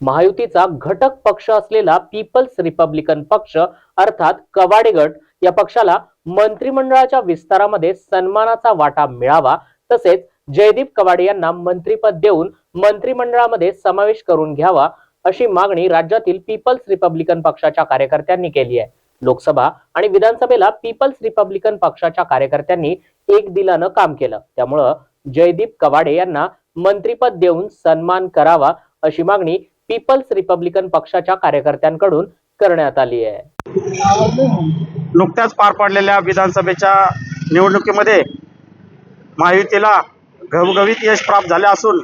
महायुतीचा घटक पक्ष असलेला पीपल्स रिपब्लिकन पक्ष अर्थात कवाडे गट या पक्षाला मंत्रिमंडळाच्या विस्तारामध्ये सन्मानाचा वाटा मिळावा तसेच जयदीप कवाडे यांना मंत्रीपद देऊन मंत्रिमंडळामध्ये समावेश करून घ्यावा अशी मागणी राज्यातील पीपल्स रिपब्लिकन पक्षाच्या कार्यकर्त्यांनी केली आहे. लोकसभा आणि विधानसभेला पीपल्स रिपब्लिकन पक्षाच्या कार्यकर्त्यांनी एक दिलानं काम केलं. त्यामुळं जयदीप कवाडे यांना मंत्रिपद देऊन सन्मान करावा अशी मागणी पीपल्स रिपब्लिकन पक्षाच्या कार्यकर्त्यांकडून करण्यात आली आहे. नुकत्याच पार पडलेल्या विधानसभेच्या निवडणुकीमध्ये महायुतीला घवघवीत यश प्राप्त झाले असून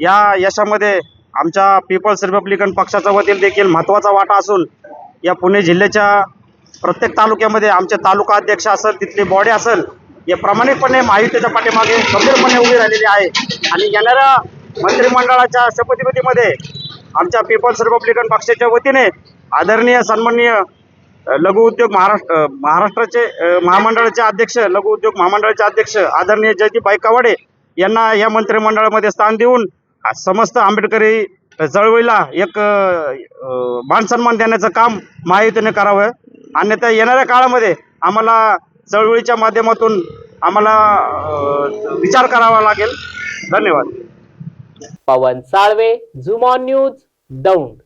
या यशामध्ये आमच्या पीपल्स रिपब्लिकन पक्षाचा वतील देखील महत्त्वाचा वाटा असून या पुणे जिल्ह्याच्या प्रत्येक तालुक्यामध्ये आमचे तालुका अध्यक्ष असेल तिथली बॉडी असेल हे प्रामाणिकपणे महायुतीच्या पाठीमागे खंबीरपणे उभी राहिलेली आहे. आणि येणाऱ्या मंत्रिमंडळाच्या शपथविधीमध्ये आमच्या पीपल्स रिपब्लिकन पक्षाच्या वतीने आदरणीय सन्माननीय लघु उद्योग महाराष्ट्र महाराष्ट्राचे महामंडळाचे अध्यक्ष लघु उद्योग महामंडळाचे अध्यक्ष आदरणीय जयदीप कवाडे यांना या मंत्रिमंडळामध्ये स्थान देऊन समस्त आंबेडकरी चळवळीला एक मानसन्मान देण्याचं काम महायुतीने करावं. अन्यथा येणाऱ्या काळामध्ये आम्हाला चळवळीच्या माध्यमातून आम्हाला विचार करावा लागेल. धन्यवाद. पवन साळवे झुमॉन न्यूज दौंड.